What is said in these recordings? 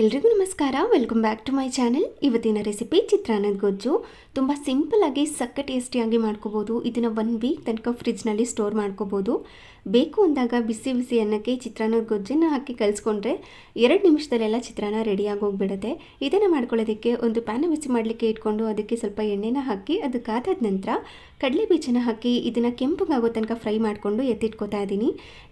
ಎಲ್ರಿಗೂ ನಮಸ್ಕಾರ. Welcome back to my channel ಇವತ್ತಿನ ರೆಸಿಪಿ ಚಿತ್ರಾನ್ನದ ಗೊಜ್ಜು. ತುಂಬ ಸಿಂಪಲ್ಲಾಗಿ ಸಕ್ಕ ಟೇಸ್ಟಿಯಾಗಿ ಮಾಡ್ಕೋಬೋದು. ಇದನ್ನು ಒನ್ ವೀಕ್ ತನಕ ಫ್ರಿಜ್ನಲ್ಲಿ ಸ್ಟೋರ್ ಮಾಡ್ಕೋಬೋದು. ಬೇಕು ಅಂದಾಗ ಬಿಸಿ ಬಿಸಿ ಅನ್ನಕ್ಕೆ ಚಿತ್ರಾನ್ನದ ಗೊಜ್ಜನ್ನು ಹಾಕಿ ಕಲಿಸ್ಕೊಂಡ್ರೆ ಎರಡು ನಿಮಿಷದಲ್ಲೆಲ್ಲ ಚಿತ್ರಾನ್ನ ರೆಡಿಯಾಗಿ ಹೋಗ್ಬಿಡುತ್ತೆ. ಇದನ್ನು ಮಾಡ್ಕೊಳ್ಳೋದಕ್ಕೆ ಒಂದು ಪ್ಯಾನ್ ಬಿಸಿ ಮಾಡಲಿಕ್ಕೆ ಇಟ್ಕೊಂಡು ಅದಕ್ಕೆ ಸ್ವಲ್ಪ ಎಣ್ಣೆನ ಹಾಕಿ ಅದು ಕಾದಾದ ನಂತರ ಕಡಲೆ ಬೀಜನ ಹಾಕಿ ಇದನ್ನು ಕೆಂಪಗಾಗೋ ತನಕ ಫ್ರೈ ಮಾಡಿಕೊಂಡು ಎತ್ತಿಟ್ಕೋತಾ ಇದ್ದೀನಿ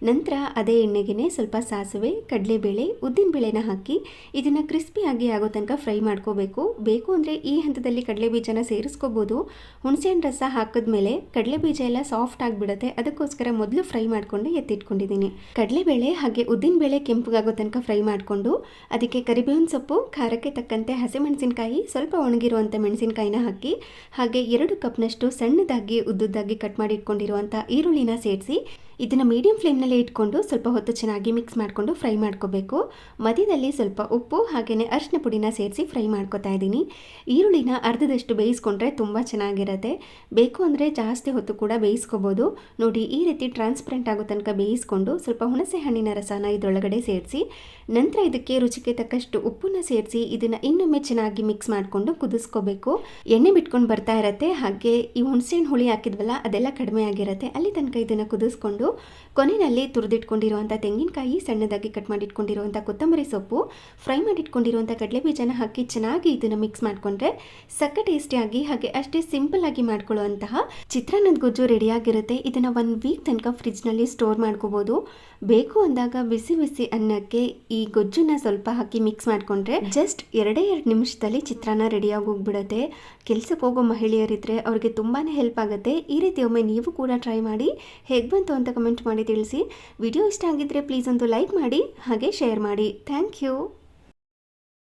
ನಂತರ ಅದೇ ಎಣ್ಣೆಗೆ ಸ್ವಲ್ಪ ಸಾಸಿವೆ, ಕಡಲೆಬೇಳೆ, ಉದ್ದಿನಬೇಳೆನ ಹಾಕಿ ಇದನ್ನು ಕ್ರಿಸ್ಪಿಯಾಗಿ ಆಗೋ ತನಕ ಫ್ರೈ ಮಾಡ್ಕೋಬೇಕು. ಬೇಕು ಅಂದರೆ ಈ ಹಂತದಲ್ಲಿ ಕಡಲೆ ಬೀಜನ ಸೇರಿಸ್ಕೋಬೋದು. ಹುಣಸೆಹಣ್ಣು ರಸ ಹಾಕಿದ್ಮೇಲೆ ಕಡಲೆ ಬೀಜ ಎಲ್ಲ ಸಾಫ್ಟ್ ಆಗಿಬಿಡುತ್ತೆ. ಅದಕ್ಕೋಸ್ಕರ ಮೊದಲು ಫ್ರೈ ಮಾಡಿಕೊಂಡು ಎತ್ತಿಟ್ಕೊಂಡಿದ್ದೀನಿ ಕಡಲೆಬೇಳೆ ಹಾಗೆ ಉದ್ದಿನಬೇಳೆ ಕೆಂಪಗಾಗೋ ತನಕ ಫ್ರೈ ಮಾಡಿಕೊಂಡು, ಅದಕ್ಕೆ ಕರಿಬೇವಿನ ಸೊಪ್ಪು, ಖಾರಕ್ಕೆ ತಕ್ಕಂತೆ ಹಸಿಮೆಣಸಿನಕಾಯಿ, ಸ್ವಲ್ಪ ಒಣಗಿರುವಂಥ ಮೆಣಸಿನಕಾಯಿನ ಹಾಕಿ, ಹಾಗೆ ಎರಡು ಕಪ್ನಷ್ಟು ಸಣ್ಣದಾಗಿ ಉದ್ದುದ್ದಾಗಿ ಕಟ್ ಮಾಡಿ ಇಟ್ಕೊಂಡಿರುವಂಥ ಈರುಳ್ಳಿನ ಸೇರಿಸಿ ಇದನ್ನು ಮೀಡಿಯಂ ಫ್ಲೇಮ್ನಲ್ಲೇ ಇಟ್ಕೊಂಡು ಸ್ವಲ್ಪ ಹೊತ್ತು ಚೆನ್ನಾಗಿ ಮಿಕ್ಸ್ ಮಾಡಿಕೊಂಡು ಫ್ರೈ ಮಾಡ್ಕೋಬೇಕು. ಮಧ್ಯದಲ್ಲಿ ಸ್ವಲ್ಪ ಉಪ್ಪು ಹಾಗೆಯೇ ಅರಿಶಿನ ಪುಡಿನ ಸೇರಿಸಿ ಫ್ರೈ ಮಾಡ್ಕೊತಾ ಇದ್ದೀನಿ. ಈರುಳ್ಳಿನ ಅರ್ಧದಷ್ಟು ಬೇಯಿಸ್ಕೊಂಡ್ರೆ ತುಂಬ ಚೆನ್ನಾಗಿರುತ್ತೆ. ಬೇಕು ಅಂದರೆ ಜಾಸ್ತಿ ಹೊತ್ತು ಕೂಡ ಬೇಯಿಸ್ಕೋಬೋದು. ನೋಡಿ, ಈ ರೀತಿ ಟ್ರಾನ್ಸ್ಪರೆಂಟ್ ಆಗೋ ತನಕ ಬೇಯಿಸ್ಕೊಂಡು ಸ್ವಲ್ಪ ಹುಣಸೆ ಹಣ್ಣಿನ ರಸನ ಇದರೊಳಗಡೆ ಸೇರಿಸಿ, ನಂತರ ಇದಕ್ಕೆ ರುಚಿಗೆ ತಕ್ಕಷ್ಟು ಉಪ್ಪನ್ನ ಸೇರಿಸಿ ಇದನ್ನು ಇನ್ನೊಮ್ಮೆ ಚೆನ್ನಾಗಿ ಮಿಕ್ಸ್ ಮಾಡಿಕೊಂಡು ಕುದಿಸ್ಕೋಬೇಕು. ಎಣ್ಣೆ ಬಿಟ್ಕೊಂಡು ಬರ್ತಾ ಇರತ್ತೆ. ಹಾಗೆ ಈ ಹುಣಸೆಹಣ್ಣು ಹುಳಿ ಹಾಕಿದ್ವಲ್ಲ, ಅದೆಲ್ಲ ಕಡಿಮೆ ಆಗಿರುತ್ತೆ. ಅಲ್ಲಿ ತನಕ ಇದನ್ನು ಕುದಿಸ್ಕೊಂಡು ಕೊನೆಯಲ್ಲಿ ತುರಿದಿಟ್ಕೊಂಡಿರುವಂಥ ತೆಂಗಿನಕಾಯಿ ಸಣ್ಣದಾಗಿ ಕಟ್ ಮಾಡಿಟ್ಕೊಂಡಿರುವಂಥ ಕೊತ್ತಂಬರಿ ಸೊಪ್ಪು ಫ್ರೈ ಮಾಡಿಟ್ಕೊಂಡಿರುವಂಥ ಕಡಲೆ ಬೀಜನ ಹಾಕಿ ಚೆನ್ನಾಗಿ ಇದನ್ನು ಮಿಕ್ಸ್ ಮಾಡಿಕೊಂಡ್ರೆ ಸಕ್ಕ ಟೇಸ್ಟಿಯಾಗಿ ಹಾಗೆ ಅಷ್ಟೇ ಸಿಂಪಲ್ ಆಗಿ ಮಾಡ್ಕೊಳ್ಳುವಂತಹ ಚಿತ್ರಾನ್ನದ ಗೊಜ್ಜು ರೆಡಿಯಾಗಿರುತ್ತೆ ಇದನ್ನು ಒನ್ ವೀಕ್ ತನಕ ಫ್ರಿಜ್ನಲ್ಲಿ ಸ್ಟೋರ್ ಮಾಡ್ಕೋಬೋದು. ಬೇಕು ಅಂದಾಗ ಬಿಸಿ ಬಿಸಿ ಅನ್ನಕ್ಕೆ ಈ ಗೊಜ್ಜನ್ನ ಸ್ವಲ್ಪ ಹಾಕಿ ಮಿಕ್ಸ್ ಮಾಡಿಕೊಂಡ್ರೆ ಜಸ್ಟ್ ಎರಡೇ ಎರಡು ನಿಮಿಷದಲ್ಲಿ ಚಿತ್ರಾನ್ನ ರೆಡಿಯಾಗಿ ಹೋಗ್ಬಿಡುತ್ತೆ. ಕೆಲಸಕ್ಕೆ ಹೋಗೋ ಮಹಿಳೆಯರಿದ್ರೆ ಅವ್ರಿಗೆ ತುಂಬಾ ಹೆಲ್ಪ್ ಆಗುತ್ತೆ. ಈ ರೀತಿ ಒಮ್ಮೆ ನೀವು ಕೂಡ ಟ್ರೈ ಮಾಡಿ ಹೇಗೆ ಬಂತು ಅಂತ ಕಮೆಂಟ್ ಮಾಡಿ ತಿಳಿಸಿ. ವಿಡಿಯೋ ಇಷ್ಟ ಆಗಿದ್ದರೆ ಪ್ಲೀಸ್ ಒಂದು ಲೈಕ್ ಮಾಡಿ, ಹಾಗೆ ಶೇರ್ ಮಾಡಿ. Thank you